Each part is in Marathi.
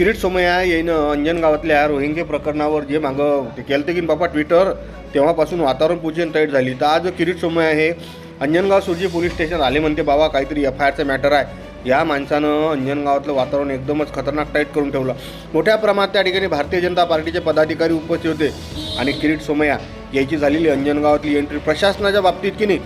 किरीट सोमय्या यानं अंजन गावातल्या रोहिंगे प्रकरणावर जे मागं ते केलं ते की बाबा ट्विटर तेव्हापासून वातावरण पूजन टाईट झाली. तर आज किरीट सोमय्या हे अंजनगाव सुरजी पोलीस स्टेशन आले म्हणते बाबा काहीतरी एफ आय आरचं मॅटर आहे. या माणसानं अंजनगावातलं वातावरण एकदमच खतरनाक टाईट करून ठेवलं. मोठ्या प्रमाणात त्या ठिकाणी भारतीय जनता पार्टीचे पदाधिकारी उपस्थित होते आणि किरीट सोमय्या याची झालेली अंजनगावातली एंट्री प्रशासनाच्या बाबतीत की नाही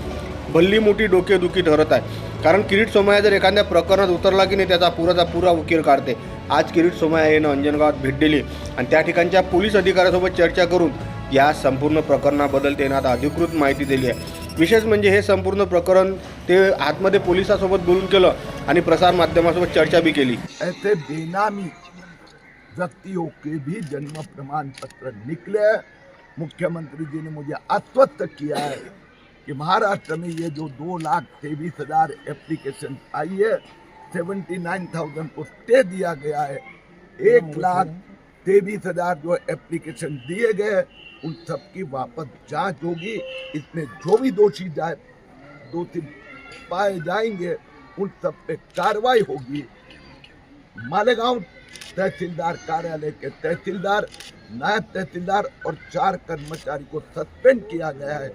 भल्ली मोठी डोकेदुखी ठरत आहे. कारण किरीट सोमय्या जर एखाद्या प्रकरणात उतरला की नाही त्याचा पुराचा पुरा उकीर काढते. आज किरीट सोमय्या यानं अंजनगावात भेट दिली आणि त्या ठिकाणच्या पोलीस अधिकाऱ्यासोबत चर्चा करून या संपूर्ण प्रकरणाबद्दल त्यांना आता अधिकृत माहिती दिली आहे. विशेष म्हणजे हे संपूर्ण प्रकरण ते आतमध्ये पोलिसासोबत बोलून केलं आणि प्रसारमाध्यमासोबत चर्चा बी केली. ऐसे बेनामी व्यक्तियों के भी जन्म प्रमाण पत्र निकले मुख्यमंत्री जी ने मुझे आश्वस्त किया है कि महाराष्ट्र में ये जो दो लाख तेईस हजार एप्लीकेशन आई है सेवेंटी नाइन थाउज़ेंड को स्टे दिया गया है। एक लाख तेईस हज़ार जो एप्लीकेशन दिए गए उन सबकी वापस जाँच होगी। इसमें जो भी दोषी जाए दोषी पाए जाएँगे उन सब पे कार्रवाई होगी। मालेगांव तहसीलदार कार्यालय के तहसीलदार नायब तहसीलदार और चार कर्मचारी को सस्पेंड किया गया है।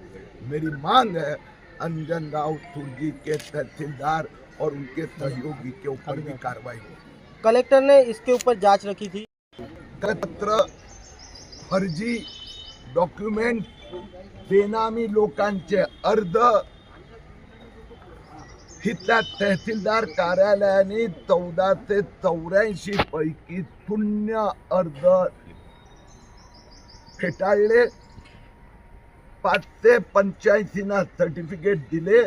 मेरी मांग है अंजन राव सुरजी के तहसीलदार और उनके सहयोगी के ऊपर भी कार्रवाई हो। कलेक्टर ने इसके ऊपर जांच रखी थी। पत्र फर्जी डॉक्युमेंट बेनामी लोकांचे अर्ज इथल्या तहसीलदार कार्यालयाने चौदाशे चौऱ्याऐंशी पैकी शून्य अर्ज फेटाळले. पाचशे पंच्याऐंशीना सर्टिफिकेट दिले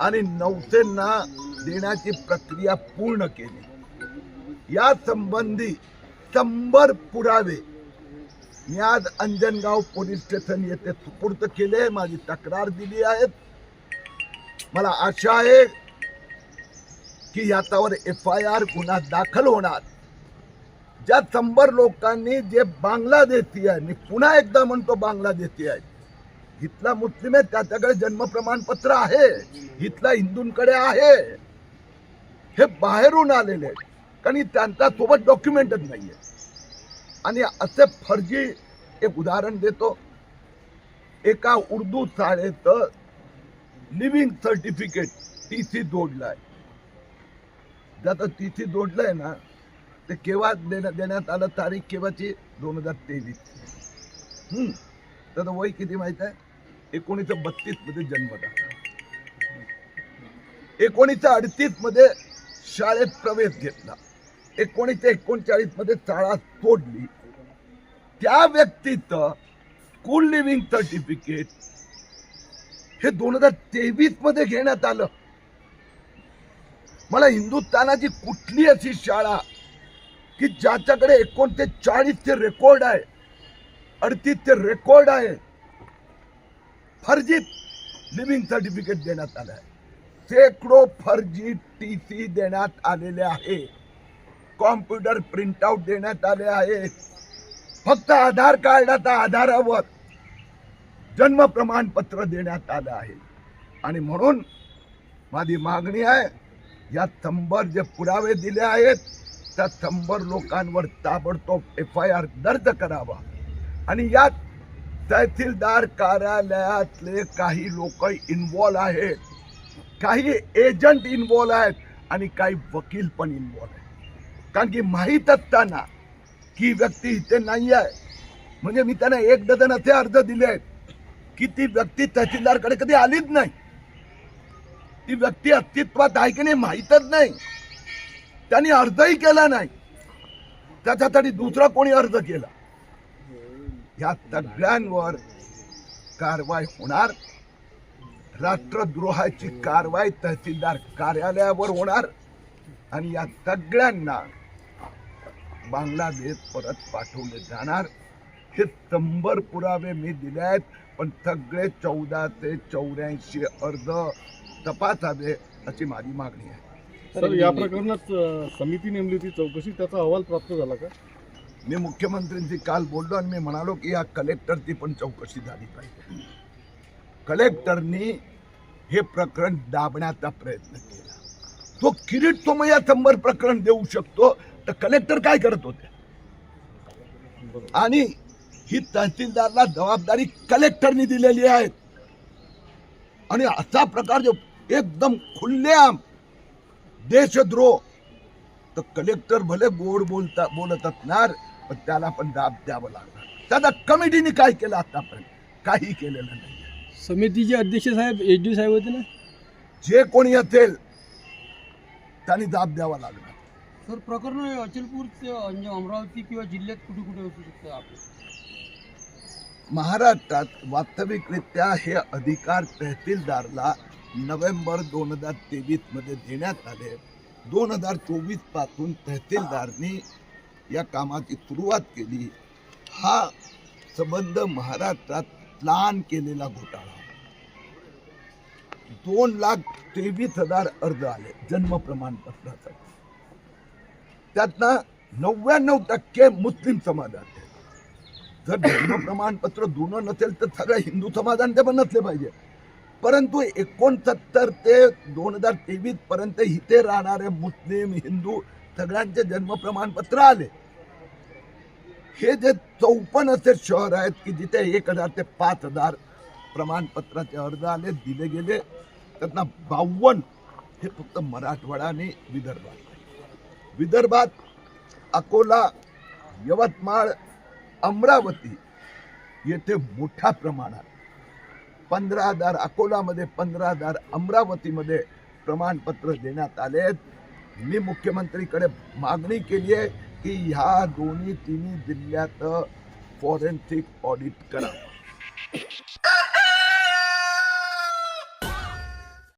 आणि नऊशेंना देण्याची प्रक्रिया पूर्ण केली. या संबंधी शंभर पुरावे मी आज अंजनगाव पोलीस स्टेशन येथे सुपूर्द केले माझी तक्रार दिली आहे मला आशा आहे की याच्यावर एफ आय आर गुन्हा दाखल होणार. ज्या शंभर लोकांनी जे बांगलादेशी आहे मी पुन्हा एकदा म्हणतो बांगलादेशी आहे इथला मुस्लिम आहे त्याच्याकडे जन्म प्रमाणपत्र आहे. इथला हिंदूंकडे आहे. हे बाहेरून आलेले आहेत. कारण त्यांच्यासोबत डॉक्युमेंटच नाहीये. आणि असे फर्जी एक उदाहरण देतो. एका उर्दू शाळेत लिव्हिंग सर्टिफिकेट टी सी जोडलाय. ज्याचं टी सी जोडलंय ना ते केव्हा देण्यात देण्यात आलं? तारीख केव्हाची? दोन हजार तेवीस. हम्म. त्याचं वय किती माहीत आहे? एकोणीसशे बत्तीसमध्ये जन्म झाला. एकोणीसशे अडतीसमध्ये शाळेत प्रवेश घेतला. एकोणीसशे एकोणचाळीसमध्ये शाळा सोडली त्या व्यक्तीचं स्कूल लिव्हिंग सर्टिफिकेट हे दोन हजार तेवीसमध्ये घेण्यात आलं. मला हिंदुस्थानाची कुठली अशी शाळा की ज्याच्याकडे एकोणते चाळीसचे रेकॉर्ड आहे अडतीसचे रेकॉर्ड आहे फर्जी लिव्हिंग सर्टिफिकेट देण्यात आलं आहे. शेकडो फर्जी टी सी देण्यात आलेले आहे. कॉम्प्युटर प्रिंटआउट देण्यात आले आहे. फक्त आधार कार्डाच्या आधारावर जन्म प्रमाणपत्र देण्यात आलं आहे. आणि म्हणून माझी मागणी आहे या शंभर जे पुरावे दिले आहेत त्या शंभर लोकांवर ताबडतोब एफ आय आर दर्ज करावा. आणि यात तहसीलदार कार्यालयातले काही लोक इन्वॉल्व आहेत. काही एजंट इन्वॉल्व आहेत आणि काही वकील पण इन्वॉल्व आहेत. कारण की माहीत असताना की व्यक्ती इथे नाही आहे. म्हणजे मी त्यांना एक डझन असे अर्ज दिले आहेत की ती व्यक्ती तहसीलदारकडे कधी आलीच नाही. ती व्यक्ती अस्तित्वात आहे की नाही माहीतच नाही. त्यांनी अर्जही केला नाही. त्याच्यासाठी दुसरा कोणी अर्ज केला. या सगळ्यांवर कारवाई होणार? राष्ट्रद्रोहाची कारवाई तहसीलदार कार्यालयावर होणार? आणि या सगळ्यांना बांगलादेश परत पाठवले जाणार? हे शंभर पुरावे मी दिले आहेत पण सगळे चौदा ते चौऱ्याऐंशी अर्ज तपासावे अशी माझी मागणी आहे. सर या प्रकरणात समिती नेमली होती. चौकशी त्याचा अहवाल प्राप्त झाला का? मी मुख्यमंत्र्यांशी काल बोललो आणि मी म्हणालो की या कलेक्टरची पण चौकशी झाली पाहिजे. कलेक्टरनी हे प्रकरण दाबण्याचा प्रयत्न केला. तो किरीट सोमय्या शंभर प्रकरण देऊ शकतो तर कलेक्टर काय करत होते? आणि ही तहसीलदारला जबाबदारी कलेक्टरनी दिलेली आहे. आणि असा प्रकार जो एकदम खुल्लेआम देशद्रोह तर कलेक्टर भले गोड बोलता बोलत असणार पण त्याला पण दाब द्यावं लागणार. त्याचा कमिटीने काय केलं आतापर्यंत? काही केलेलं नाही समितीचे अध्यक्ष साहेब एच डी साहेब होते ना? जे कोणी असेल त्यांनी दाब द्यावा लागणार. सर प्रकरण अचलपूर ते म्हणजे अमरावती किंवा जिल्ह्यात कुठे कुठे असू शकतं आपलं? महाराष्ट्रात वास्तविकरित्या हे अधिकार तहसीलदारला नोव्हेंबर दोन हजार तेवीसमध्ये देण्यात आले. दोन हजार चोवीसपासून तहसीलदारनी या कामाची सुरुवात केली. हा संबंध महाराष्ट्रात प्लान केलेला घोटाळा. दोन लाख तेवीस हजार अर्ज आले जन्म प्रमाणपत्रासाठी. त्यातनं नव्याण्णव टक्के मुस्लिम समाजाचे जर जन्म प्रमाणपत्र जुनं नसेल तर सगळ्या हिंदू समाजांचे पण नसले पाहिजे. परंतु एकोणसत्तर ते दोन हजार तेवीस पर्यंत इथे राहणारे मुस्लिम हिंदू सगळ्यांचे जन्म प्रमाणपत्र आले. हे जे चौपन्न असे शहर आहेत की जिथे एक हजार ते पाच हजार प्रमाणपत्राचे अर्ज आले दिले गेले त्यांना बावन्न हे फक्त मराठवाडा आणि विदर्भात. विदर्भात अकोला यवतमाळ अमरावती येथे मोठ्या प्रमाणात. पंधरा हजार अकोलामध्ये पंधरा हजार अमरावतीमध्ये प्रमाणपत्र देण्यात आले आहेत. मी मुख्यमंत्रीकडे मागणी केली आहे की ह्या दोन्ही तिन्ही जिल्ह्यात फॉरेन्सिक ऑडिट करा.